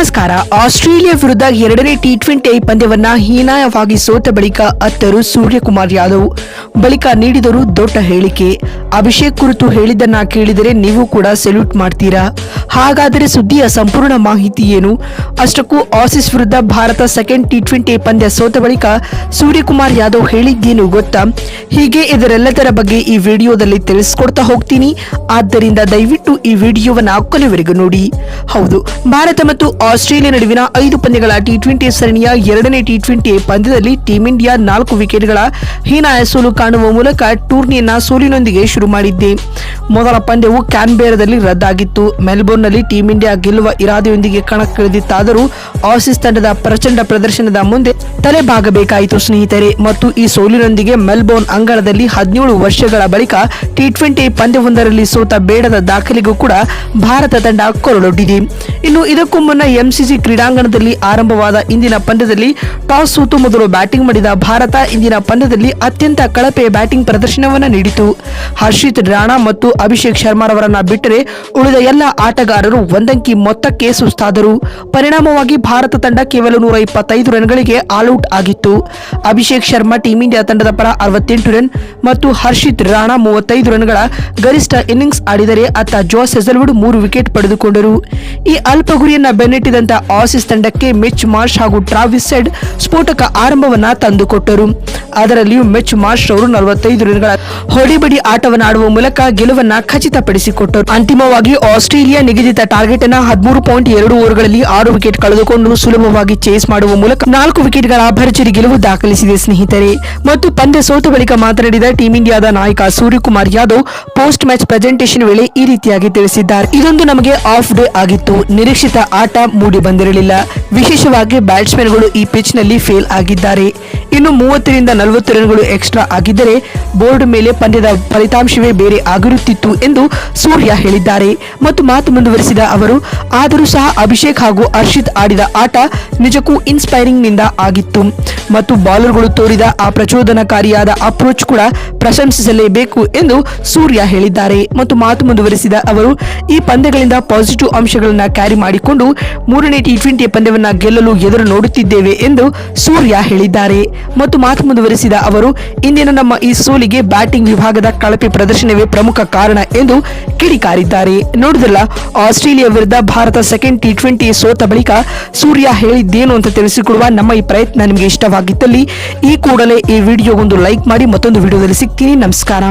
ನಮಸ್ಕಾರ. ಆಸ್ಟ್ರೇಲಿಯಾ ವಿರುದ್ಧ ಎರಡನೇ ಟಿ ಟ್ವೆಂಟಿ ಪಂದ್ಯವನ್ನ ಹೀನಾಯವಾಗಿ ಸೋತ ಬಳಿಕ ಅತ್ತರು ಸೂರ್ಯಕುಮಾರ್ ಯಾದವ್ ಬಳಿಕ ನೀಡಿದರು ದೊಡ್ಡ ಹೇಳಿಕೆ. ಅಭಿಷೇಕ್ ಕುರಿತು ಹೇಳಿದ್ದನ್ನ ಕೇಳಿದರೆ ನೀವು ಕೂಡ ಸೆಲ್ಯೂಟ್ ಮಾಡ್ತೀರಾ? ಹಾಗಾದರೆ ಸುದ್ದಿಯ ಸಂಪೂರ್ಣ ಮಾಹಿತಿ ಏನು? ಅಷ್ಟಕ್ಕೂ ಆಸೀಸ್ ವಿರುದ್ಧ ಭಾರತ ಸೆಕೆಂಡ್ ಟಿ ಟ್ವೆಂಟಿ ಪಂದ್ಯ ಸೋತ ಬಳಿಕ ಸೂರ್ಯಕುಮಾರ್ ಯಾದವ್ ಹೇಳಿದ್ದೇನು ಗೊತ್ತಾ? ಹೀಗೆ ಇದರೆಲ್ಲದರ ಬಗ್ಗೆ ಈ ವಿಡಿಯೋದಲ್ಲಿ ತಿಳಿಸ್ಕೊಡ್ತಾ ಹೋಗ್ತೀನಿ. ಆದ್ದರಿಂದ ದಯವಿಟ್ಟು ಈ ವಿಡಿಯೋವನ್ನ ಕೊನೆವರೆಗೂ ನೋಡಿ. ಹೌದು, ಭಾರತ ಮತ್ತು ಆಸ್ಟ್ರೇಲಿಯಾ ನಡುವಿನ ಐದು ಪಂದ್ಯಗಳ ಟಿ ಟ್ವೆಂಟಿ ಸರಣಿಯ ಎರಡನೇ ಟಿ ಟ್ವೆಂಟಿ ಪಂದ್ಯದಲ್ಲಿ ಟೀಂ ಇಂಡಿಯಾ ನಾಲ್ಕು ವಿಕೆಟ್ಗಳ ಹೀನಾಯ ಸೋಲು ಕಾಣುವ ಮೂಲಕ ಟೂರ್ನಿಯನ್ನ ಸೋಲಿನೊಂದಿಗೆ ಶುರು ಮಾಡಿದ್ದೆ. ಮೊದಲ ಪಂದ್ಯವು ಕ್ಯಾನ್ಬೇರದಲ್ಲಿ ರದ್ದಾಗಿತ್ತು. ಮೆಲ್ಬೋರ್ನ್ನಲ್ಲಿ ಟೀಂ ಇಂಡಿಯಾ ಗೆಲ್ಲುವ ಇರಾದೆಯೊಂದಿಗೆ ಕಣಕ್ಕಿಳಿದಿತ್ತಾದರೂ ಆಸೀಸ್ ತಂಡದ ಪ್ರಚಂಡ ಪ್ರದರ್ಶನದ ಮುಂದೆ ತಲೆಬಾಗಬೇಕಾಯಿತು ಸ್ನೇಹಿತರೆ. ಮತ್ತು ಈ ಸೋಲಿನೊಂದಿಗೆ ಮೆಲ್ಬೋರ್ನ್ ಅಂಗಳದಲ್ಲಿ ಹದಿನೇಳು ವರ್ಷಗಳ ಬಳಿಕ ಟಿ ಟ್ವೆಂಟಿ ಪಂದ್ಯವೊಂದರಲ್ಲಿ ಸೋತ ಬೇಡದ ದಾಖಲೆಗೂ ಕೂಡ ಭಾರತ ತಂಡ ಕೊರಳೊಡ್ಡಿದೆ. ಇನ್ನು ಇದಕ್ಕೂ ಮುನ್ನ ಎಂಸಿಸಿ ಕ್ರೀಡಾಂಗಣದಲ್ಲಿ ಆರಂಭವಾದ ಇಂದಿನ ಪಂದ್ಯದಲ್ಲಿ ಟಾಸ್ ಸೋತು ಮೊದಲು ಬ್ಯಾಟಿಂಗ್ ಮಾಡಿದ ಭಾರತ ಇಂದಿನ ಪಂದ್ಯದಲ್ಲಿ ಅತ್ಯಂತ ಕಳಪೆ ಬ್ಯಾಟಿಂಗ್ ಪ್ರದರ್ಶನವನ್ನು ನೀಡಿತು. ಹರ್ಷಿತ್ ರಾಣಾ ಮತ್ತು ಅಭಿಷೇಕ್ ಶರ್ಮಾರವರನ್ನ ಬಿಟ್ಟರೆ ಉಳಿದ ಎಲ್ಲ ಆಟಗಾರರು ಒಂದಂಕಿ ಮೊತ್ತಕ್ಕೆ ಸುಸ್ತಾದರು. ಪರಿಣಾಮವಾಗಿ ಭಾರತ ತಂಡ ಕೇವಲ ನೂರ ಇಪ್ಪತ್ತೈದು ರನ್ಗಳಿಗೆ ಆಲ್ಔಟ್ ಆಗಿತ್ತು. ಅಭಿಷೇಕ್ ಶರ್ಮಾ ಟೀಂ ಇಂಡಿಯಾ ತಂಡದ ಪರ ಅರವತ್ತೆಂಟು ರನ್ ಮತ್ತು ಹರ್ಷಿತ್ ರಾಣಾ ಮೂವತ್ತೈದು ರನ್ಗಳ ಗರಿಷ್ಠ ಇನ್ನಿಂಗ್ಸ್ ಆಡಿದರೆ ಅತ್ತ ಜೋಸ್ ಹೆಸಲ್ವುಡ್ ಮೂರು ವಿಕೆಟ್ ಪಡೆದುಕೊಂಡರು. ಈ ಅಲ್ಪ ಗುರಿಯನ್ನು ಬೆನ್ನಟ್ಟಿದಂತ ಆಸಿಸ್ ತಂಡಕ್ಕೆ ಮಿಚ್ ಮಾರ್ಷ್ ಹಾಗೂ ಟ್ರಾವಿಸ್ ಸೆಡ್ ಸ್ಫೋಟಕ ಆರಂಭವನ್ನ ತಂದುಕೊಟ್ಟರು. ಅದರಲ್ಲಿಯೂ ಮಿಚ್ ಮಾರ್ಷ್ ಅವರು ನಲವತ್ತೈದು ರನ್ಗಳ ಹೊಡಿಬಡಿ ಆಟವನ್ನಾಡುವ ಮೂಲಕ ಗೆಲುವನ್ನ ಖಚಿತಪಡಿಸಿಕೊಟ್ಟರು. ಅಂತಿಮವಾಗಿ ಆಸ್ಟ್ರೇಲಿಯಾ ನಿಗದಿತ ಟಾರ್ಗೆಟ್ ಅನ್ನು ಹದಿಮೂರು ಪಾಯಿಂಟ್ ಎರಡು ಓವರ್ಗಳಲ್ಲಿ ಆರು ವಿಕೆಟ್ ಕಳೆದುಕೊಂಡು ಸುಲಭವಾಗಿ ಚೇಸ್ ಮಾಡುವ ಮೂಲಕ ನಾಲ್ಕು ವಿಕೆಟ್ಗಳ ಭರ್ಜರಿ ಗೆಲುವು ದಾಖಲಿಸಿದೆ ಸ್ನೇಹಿತರೆ. ಮತ್ತು ಪಂದ್ಯ ಸೋತ ಬಳಿಕ ಮಾತನಾಡಿದ ಟೀಂ ಇಂಡಿಯಾದ ನಾಯಕ Suryakumar Yadav post match presentation ವೇಳೆ ಈ ರೀತಿಯಾಗಿ ತಿಳಿಸಿದ್ದಾರೆ. ಇದೊಂದು ನಮಗೆ ಆಫ್ ಡೇ ಆಗಿತ್ತು. ನಿರೀಕ್ಷಿತ ಆಟ ಮೂಡಿ ಬಂದಿರಲಿಲ್ಲ. ವಿಶೇಷವಾಗಿ ಬ್ಯಾಟ್ಸ್ಮನ್ಗಳು ಈ ಪಿಚ್ನಲ್ಲಿ ಫೇಲ್ ಆಗಿದ್ದಾರೆ. ಇನ್ನು ಮೂವತ್ತರಿಂದ ನಲವತ್ತು ರನ್ಗಳು ಎಕ್ಸ್ಟ್ರಾ ಆಗಿದ್ದರೆ ಬೋರ್ಡ್ ಮೇಲೆ ಪಂದ್ಯದ ಫಲಿತಾಂಶವೇ ಬೇರೆ ಆಗಿರುತ್ತಿತ್ತು ಎಂದು ಸೂರ್ಯ ಹೇಳಿದ್ದಾರೆ. ಮತ್ತು ಮಾತು ಮುಂದುವರಿಸಿದ ಅವರು, ಆದರೂ ಸಹ ಅಭಿಷೇಕ್ ಹಾಗೂ ಅರ್ಷಿತ್ ಆಡಿದ ಆಟ ನಿಜಕ್ಕೂ ಇನ್ಸ್ಪೈರಿಂಗ್ನಿಂದ ಆಗಿತ್ತು. ಮತ್ತು ಬಾಲರ್ಗಳು ತೋರಿದ ಆ ಪ್ರಚೋದನಕಾರಿಯಾದ ಅಪ್ರೋಚ್ ಕೂಡ ಪ್ರಶಂಸಿಸಲೇಬೇಕು ಎಂದು ಸೂರ್ಯ ಹೇಳಿದ್ದಾರೆ. ಮತ್ತು ಮಾತು ಮುಂದುವರಿಸಿದ ಅವರು, ಈ ಪಂದ್ಯಗಳಿಂದ ಪಾಸಿಟಿವ್ ಅಂಶಗಳನ್ನು ಕ್ಯಾರಿ ಮಾಡಿಕೊಂಡು ಮೂರನೇ ಟಿ ಟ್ವೆಂಟಿ ಪಂದ್ಯವನ್ನು ಗೆಲ್ಲಲು ಎದುರು ನೋಡುತ್ತಿದ್ದೇವೆ ಎಂದು ಸೂರ್ಯ ಹೇಳಿದ್ದಾರೆ. ಮತ್ತು ಮಾತು ಮುಂದುವರಿಸಿದ ಅವರು, ಇಂದಿನ ನಮ್ಮ ಈ ಸೋಲಿಗೆ ಬ್ಯಾಟಿಂಗ್ ವಿಭಾಗದ ಕಳಪೆ ಪ್ರದರ್ಶನವೇ ಪ್ರಮುಖ ಕಾರಣ ಎಂದು ಕಿಡಿಕಾರಿದ್ದಾರೆ. ನೋಡಿದಲ್ಲ ಆಸ್ಟ್ರೇಲಿಯಾ ವಿರುದ್ಧ ಭಾರತ ಸೆಕೆಂಡ್ ಟಿ ಟ್ವೆಂಟಿ ಸೋತ ಬಳಿಕ ಸೂರ್ಯ ಹೇಳಿದ್ದೇನು ಅಂತ ತಿಳಿಸಿಕೊಡುವ ನಮ್ಮ ಈ ಪ್ರಯತ್ನ ನಿಮಗೆ ಇಷ್ಟವಾಗಿದ್ದಲ್ಲಿ, ಈ ಕೂಡಲೇ ಈ ವಿಡಿಯೋಗೊಂದು ಲೈಕ್ ಮಾಡಿ ಮತ್ತೊಂದು ವಿಡಿಯೋದಲ್ಲಿ ಸಿಗ್ತೀನಿ. ನಮಸ್ಕಾರ.